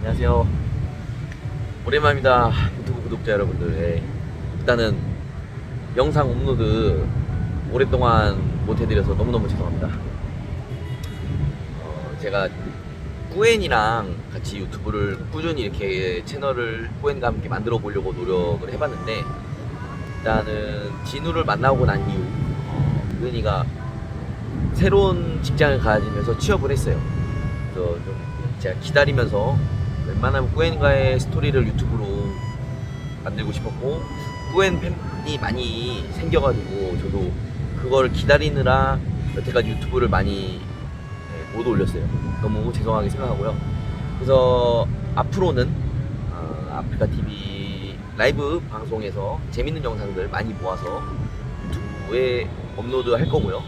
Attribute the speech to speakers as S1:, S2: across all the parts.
S1: 안녕하세요. 오랜만입니다. 유튜브 구독자 여러분들. 예. 일단은 영상 업로드 오랫동안 못해드려서 너무너무 죄송합니다. 어, 제가 꾸엔이랑 같이 유튜브를 꾸준히 이렇게 채널을 꾸엔과 함께 만들어 보려고 노력을 해봤는데 일단은 진우를 만나고 난 이후 어, 꾸엔이가 새로운 직장을 가지면서 취업을 했어요. 그래서 좀 제가 기다리면서 웬만하면 꾸엔과의 스토리를 유튜브로 만들고 싶었고 꾸엔 팬이 많이 생겨가지고 저도 그걸 기다리느라 여태까지 유튜브를 많이 네, 못 올렸어요. 너무 죄송하게 생각하고요. 그래서 앞으로는 어, 아프리카 TV 라이브 방송에서 재밌는 영상들 많이 모아서 유튜브에 업로드 할 거고요.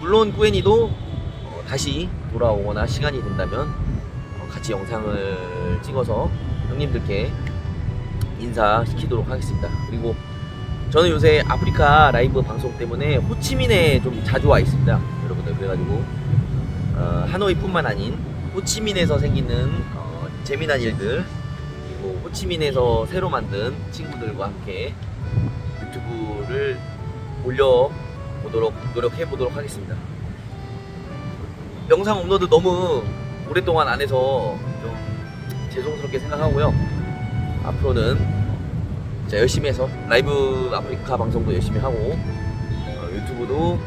S1: 물론 꾸엔이도 어, 다시 돌아오거나 시간이 된다면 어, 같이 영상을 찍어서 형님들께 인사시키도록 하겠습니다. 그리고 저는 요새 아프리카 라이브 방송 때문에 호치민에 좀 자주 와 있습니다. 여러분들 그래가지고 어, 하노이뿐만 아닌 호치민에서 생기는 어, 재미난 일들 그리고 호치민에서 새로 만든 친구들과 함께 유튜브를 올려보도록 노력해 보도록 하겠습니다. 영상 업로드 너무 오랫동안 안 해서 좀 죄송스럽게 생각하고요. 앞으로는 자, 열심히 해서 라이브 아프리카 방송도 열심히 하고 어, 유튜브도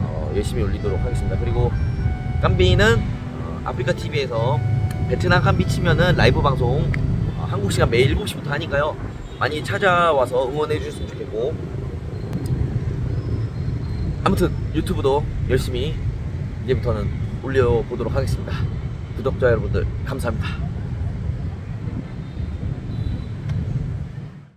S1: 어, 열심히 올리도록 하겠습니다. 그리고 깜비는 어, 아프리카 TV에서 베트남 깜비 치면은 라이브 방송 어, 한국 시간 매일 7시부터 하니까요. 많이 찾아와서 응원해 주셨으면 좋겠고 아무튼 유튜브도 열심히 이제부터는 올려보도록 하겠습니다. 구독자 여러분들 감사합니다.